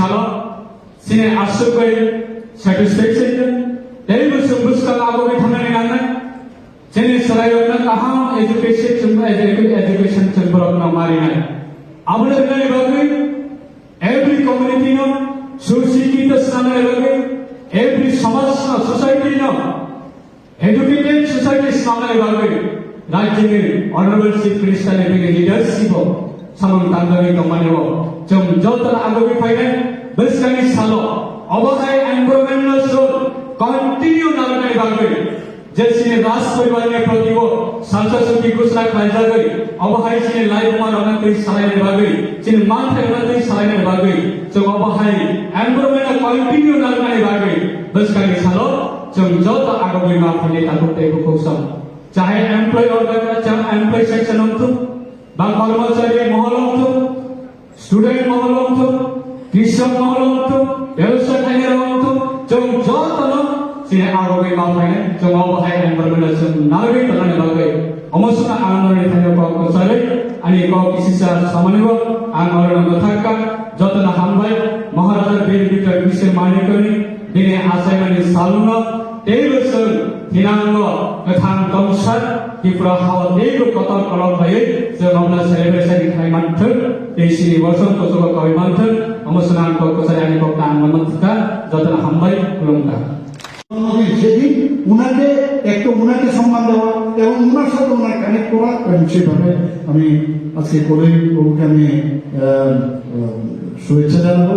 salon sine asukoi satisfaction dai bu sumbus ka ago bi thamane ganna sine sarayo na kaha education chumba education chumba na mari na abule gani bagui every community no সুশিক্ষিত স্থানের লগে every সমাজ society no educated society স্থানের লগে রাজ্যের honourable chief minister এর leadership samam tanggawe kamanewo jom jotla angobi paine beskani salo obosai environmental show continue nagai bagbe जैसे राज परिवार ने प्रति वो सांसद से की घोषणा खारिजा गई अब हाई सिने लाइव कुमार अनंत सराय ने भागई सिने मान से अनंत सराय ने भागई जो अब हाई एनवायरनमेंट कंटिन्यू नागने भागई बस का निशालो जब जो तो आगे भी माफ होने का कुत्ते को कोसम चाहे एम्प्लॉय ऑर्गेनाइजेशन चाहे एम्प्लॉय सेक्शन हम तुम বা কর্মচারী মহল হতো স্টুডেন্ট মহল হতো কৃষক মহল হতো ব্যবসায়ীরা হতো जों ज' तनो सिने आगोबै मावफायनो जों अबहाय एनभायरनमेन्टल जों नागरिक तनानै बागै अमसुना आंगननि थाखाय गाव गसालै आनि गाव किसिसा सामान्यबो आं अरन गथाका जतन हामबाय महाराजा वीर विक्रम विश्व मानिकनि दिनै आसायमानि सालुनो तेबोसों हिनांग गोथां konsert di Purahawal Nego Kotor Kolong Bayi Sebabna selebesa di Khai Mantan Di sini wasan Kosovo Kawi Mantan Amusunan Kau Kesariani Kau Tangan Mantan Jatuh Hambai Kulungka সেদিন উনাকে একটা উনাকে সম্মান দেওয়া এবং উনার সাথে ওনার কানেক্ট করা এবং সেভাবে আমি আজকে করে প্রভুকে আমি শুভেচ্ছা জানাব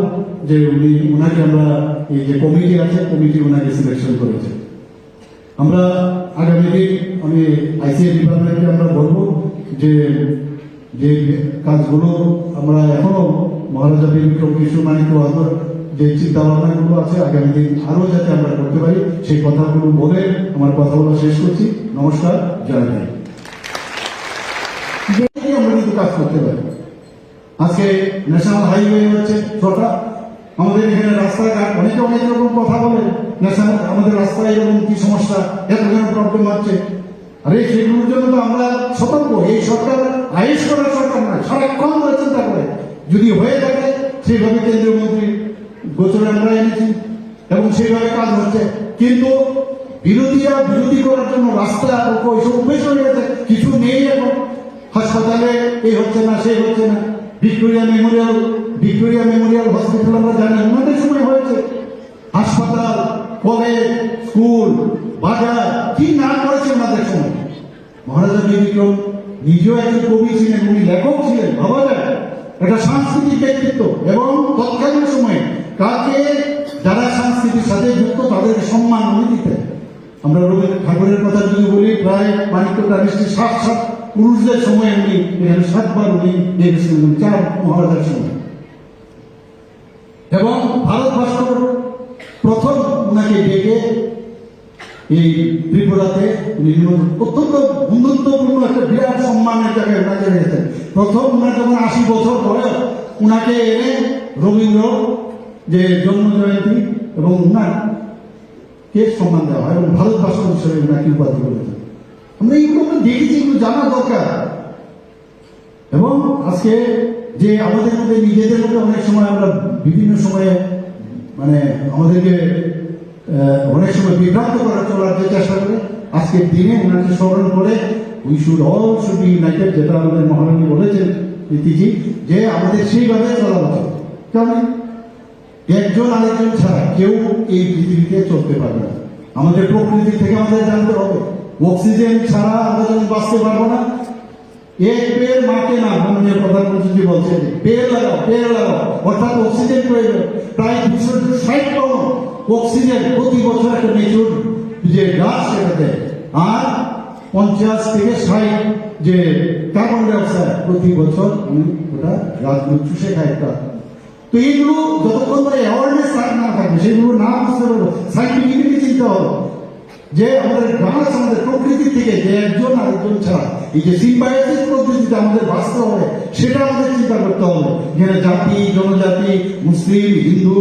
যে উনি ওনাকে আমরা এই যে কমিটি আছে কমিটি ওনাকে সিলেকশন করেছে আমরা আগামী দিন আমি আইসিআই ডিপার্টমেন্টকে আমরা বলব যে যে কাজগুলো আমরা এখনও মহারাজা বিক্রম কৃষ্ণ মানিক বাহাদুর যে চিন্তা ভাবনাগুলো আছে, আগামী দিন আরও যাতে আমরা করতে পারি, সেই কথাগুলো বলে আমার কথাগুলো শেষ করছি। নমস্কার, জয় ভাই আমরা কিন্তু কাজ করতে পারি। আজকে ন্যাশনাল হাইওয়ে হচ্ছে আমাদের এখানে রাস্তাঘাট অনেকে অনেক রকম কথা বলে। আমাদের রাস্তায় এরকম কি সমস্যা? এত কেন প্রবলেম হচ্ছে? আরে সেগুলোর জন্য তো আমরা সতর্ক। এই সরকার আয়েস করার সরকার নয়, সারাক্ষণ করে চিন্তা করে। যদি হয়ে থাকে, সেইভাবে কেন্দ্রীয় মন্ত্রী গোচরে আমরা এনেছি এবং সেইভাবে কাজ হচ্ছে। কিন্তু বিরোধীরা বিরোধী করার জন্য রাস্তা ওইসব অভ্যেস হয়ে গেছে, কিছু নেই এখন। হাসপাতালে এই হচ্ছে না সেই হচ্ছে না। Victoria Memorial Victoria Memorial hospital আমরা জানি ওনাদের সময় হয়েছে। কলেজ, স্কুল, বাজার, কি না করেছে ওনাদের সময় মহারাজা বিক্রম নিজেও একজন কবি ছিলেন, উনি লেখক ছিলেন, ভাবা যায়। একটা সাংস্কৃতিক ব্যক্তিত্ব এবং তৎকালীন সময়ে কাকে, যারা সংস্কৃতির সাথে যুক্ত, তাদেরকে সম্মান উনি দিতেন। আমরা রবীন্দ্র ঠাকুরের কথা যদি বলি, প্রায় মানিক্য প্রাণিষ্ঠী সাত সাত পুরুষদের সময় উনি সাতবার উনি দেখেছিলেন চার মহারাজার সময়। এবং ভারত ভাস্কর এই ত্রিপুরাতে অত্যন্ত বন্ধুত্বপূর্ণ একটা বিরাট সম্মানের জায়গায় ওনাকে রেখেছেন প্রথম উনার যখন আশি বছর পরে উনাকে এনে রবীন্দ্র যে জন্ম জয়ন্তী এবং উনার কে সম্মান দেওয়া হয় এবং ভারত ভাষণ হিসেবে ওনাকে উপাধি করেছেন। আমরা এইগুলো আমরা দেখেছি, এগুলো জানা দরকার। এবং আজকে যে আমাদের মধ্যে নিজেদের মধ্যে অনেক সময় আমরা বিভিন্ন সময়ে মানে আমাদেরকে অনেক সময় বিভ্রান্ত করার চলার যে চেষ্টা করে আজকে দিনে ওনাকে স্মরণ করে we should all should be united যেটা আমাদের মহারানী বলেছেন নীতিজি, যে আমাদের সেইভাবে চলা উচিত। কারণ একজন আরেকজন ছাড়া কেউ এই পৃথিবীতে চলতে পারবে না। আমাদের প্রকৃতি থেকে আমাদের জানতে হবে, অক্সিজেন ছাড়া আমরা যখন বাঁচতে পারব না। এক পেয়ের মাকে না, মাননীয় প্রধানমন্ত্রী বলছেন পেয়ে লাগাও পেয়ে লাগাও, অর্থাৎ অক্সিজেন প্রয়োজন। প্রায় দুশো ষাট অক্সিজেন প্রতি বছর একটা মেচুর যে গাছ সেটা দেয় আর পঞ্চাশ থেকে ষাট যে কার্বন ডাইঅক্সাইড প্রতি বছর আমি ওটা গাছগুলো চুষে খাই একটা। তো এইগুলো যতক্ষণ ধরে অ্যাওয়ারনেস না থাকবে সেগুলো না বুঝতে পারব। সাইন্টিফিক্যালি চিন্তা হবে। যে আমাদের গাছ আমাদের প্রকৃতি থেকে যে একজন আরেকজন ছাড়া এই যে সিম্বায়োসিস প্রকৃতিতে আমাদের বাঁচতে হবে সেটা আমাদের চিন্তা করতে হবে। যেখানে জাতি জনজাতি মুসলিম হিন্দু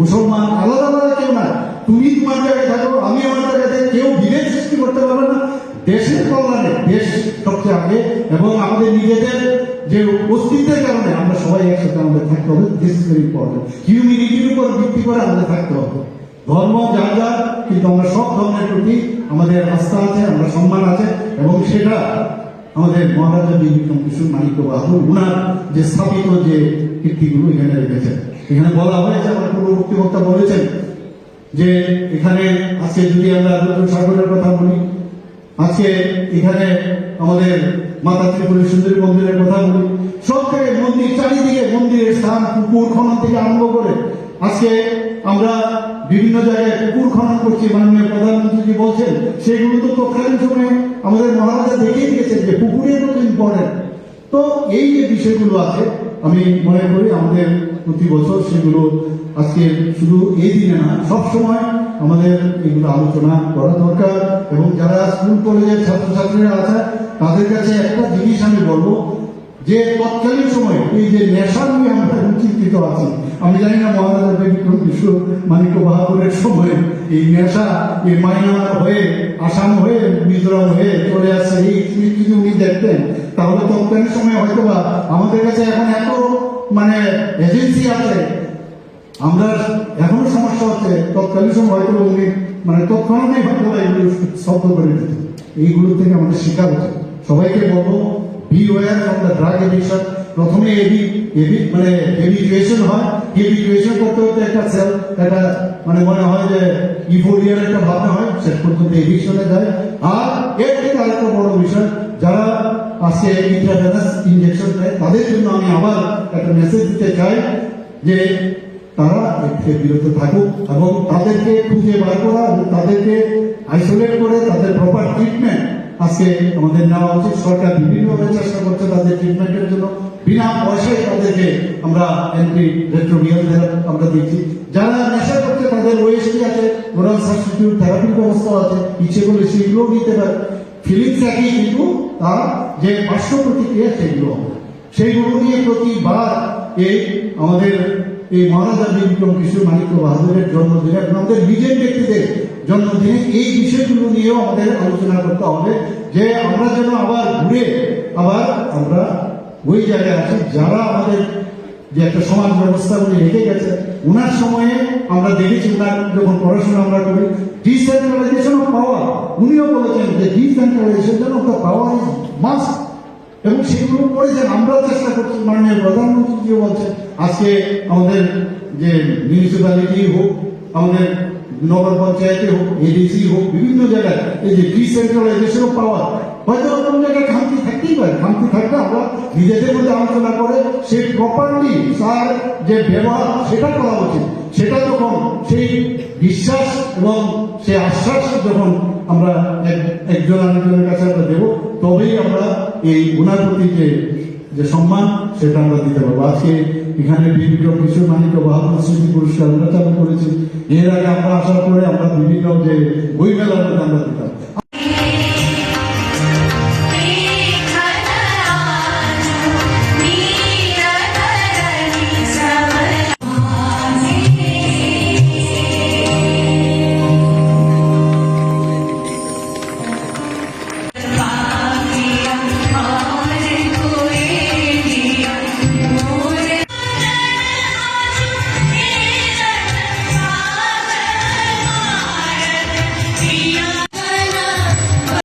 মুসলমান আলাদা আলাদা কেউ না তুমি তোমার জায়গায় থাকো আমি আমার জায়গায় থাকি, কেউ বিভেদ সৃষ্টি করতে পারবে না। দেশের কল্যাণে দেশ সবচেয়ে আগে এবং আমাদের নিজেদের যে অস্তিত্বের কারণে আমরা সবাই একসাথে আমাদের থাকতে হবে। দিস ইম্পর্টেন্ট হিউম্যানিটির উপর ভিত্তি করে আমাদের থাকতে হবে। ধর্ম যার যার কিন্তু আমরা সব ধর্মের প্রতি আমাদের আস্থা আছে, আমরা সম্মান আছে, এবং সেটা আমাদের মহারাজা বিক্রম কিশোর মানিক্য বাহাদুর উনার যে স্থাপিত যে কীর্তিগুলো এখানে রেখেছেন। এখানে বলা হয়েছে আমার পূর্ববর্তী বক্তা বলেছেন যে এখানে আজকে যদি আমরা রবীন্দ্র সাগরের কথা বলি, আজকে এখানে আমাদের মাতা ত্রিপুরী সুন্দরী মন্দিরের কথা বলি সব থেকে মন্দির চারিদিকে মন্দিরের স্থান, পুকুর, খনন থেকে আরম্ভ করে আজকে আমরা বিভিন্ন জায়গায় পুকুর খনন করছি, মাননীয় প্রধানমন্ত্রী বলছেন? সেগুলো তো তৎকালীন সময়ে আমাদের মহারাজা দেখিয়ে দিয়েছেন যে পুকুরের মতো ইম্পর্টেন্ট তো এই যে বিষয়গুলো আছে, আমি মনে করি আমাদের প্রতি বছর সেগুলো আজকে শুধু এই দিনে না, সবসময় আমাদের এগুলো আলোচনা করা দরকার এবং যারা স্কুল, কলেজের ছাত্রছাত্রীরা আছে, তাদের কাছে একটা জিনিস আমি বলব, যে তৎকালীন সময়ে এই যে নেশা নিয়ে আমরা চিন্তিত আছি। আমি জানি না মহারাজা বিক্রম বিশ্ব মানিক্য বাহাদুরের সময় এই নেশা, এই মাইনামার হয়ে, আসাম হয়ে, মিজোরাম হয়ে চলে আসছে। এই জিনিস যদি উনি দেখতেন, তাহলে তৎকালীন সময় হয়তো বা আমাদের কাছে এখন এত মানে এজেন্সি আছে। আমরা এখনও সমস্যা হচ্ছে, তৎকালীন সময় হয়তো উনি মানে তৎক্ষণাৎই হয়তো বা এগুলো স্তব্ধ করে দিত এইগুলো থেকে আমাদের শেখা উচিত সবাইকে বলব beware from the drug addiction প্রথমে এবি এবি মানে হেবিচুয়েশন হয়। হেবিচুয়েশন করতে করতে একটা সেল একটা মানে মনে হয় যে ইফোরিয়ার একটা ভাবনা হয়, শেষ পর্যন্ত এডিকশনে যায়। আর এর থেকে আরেকটা বড় বিষয়, যারা আজকে ইন্ট্রাভেনাস ইনজেকশন দেয়, তাদের জন্য আমি আবার একটা মেসেজ দিতে চাই যে তারা থেকে বিরত থাকুক এবং তাদেরকে খুঁজে বার করা এবং তাদেরকে আইসোলেট করে তাদের প্রপার ট্রিটমেন্ট আজকে আমাদের নেওয়া উচিত। সরকার বিভিন্নভাবে চেষ্টা করছে তাদের ট্রিটমেন্টের জন্য। বিনা পয়সায় তাদেরকে আমরা এন্ট্রি রেট্রোভিয়াল থেরাপি আমরা দিচ্ছি যারা নেশা করছে, তাদের ওয়েস্টি আছে ওরাল সাবস্টিটিউট থেরাপির ব্যবস্থা আছে, ইচ্ছে করলে সেগুলো নিতে পারে। ফিলিংস একই, কিন্তু তার যে পার্শ্ব প্রতিক্রিয়া সেগুলো সেইগুলো নিয়ে প্রতিবার এই আমাদের এই মহারাজা বিক্রম কিশোর মানিক্য বাহাদুরের জন্মদিনে আমাদের নিজের ব্যক্তিদের জন্মদিনে এই বিষয়গুলো নিয়েও আমাদের আলোচনা করতে হবে যে আমরা যেন আবার ঘুরে আবার আমরা ওই জায়গায় আছি, যারা আমাদের যে একটা সমাজ ব্যবস্থা উনি রেখে গেছে, ওনার সময়ে আমরা দেখেছি ওনার যখন পড়াশোনা আমরা করি ডিসেন্ট্রালাইজেশন অফ পাওয়ার উনিও বলেছেন যে decentralisation of the power is must এবং সেগুলো করেছেন, আমরাও চেষ্টা করছি, মাননীয় প্রধানমন্ত্রীজিও বলছেন, আজকে আমাদের যে মিউনিসিপ্যালিটি হোক, আমাদের নগর পঞ্চায়েতে হোক এডিসি হোক, বিভিন্ন জায়গায় এই যে ডিসেন্ট্রালাইজেশন অফ পাওয়ার হয়তো কোনো জায়গায় খামতি থাকতেই পারে। খামতি থাকলে আমরা নিজেদের মধ্যে আলোচনা করে সেই প্রপারলি তার যে ব্যবহার, সেটা করা উচিত। সেটা যখন সেই বিশ্বাস এবং সেই আশ্বাস যখন আমরা এক- একজন আরেকজনের কাছে আমরা দেবো, তবেই আমরা এই ওনার প্রতি যে যে সম্মান, সেটা আমরা দিতে পারব। আজকে এখানে বিভিন্ন কিছু মানিক বাহাদুর স্মৃতি পুরস্কার চালু করেছি। এর আগে আমরা আসার পরে আমরা বিভিন্ন যে বই মেলার আমরা দিতাম।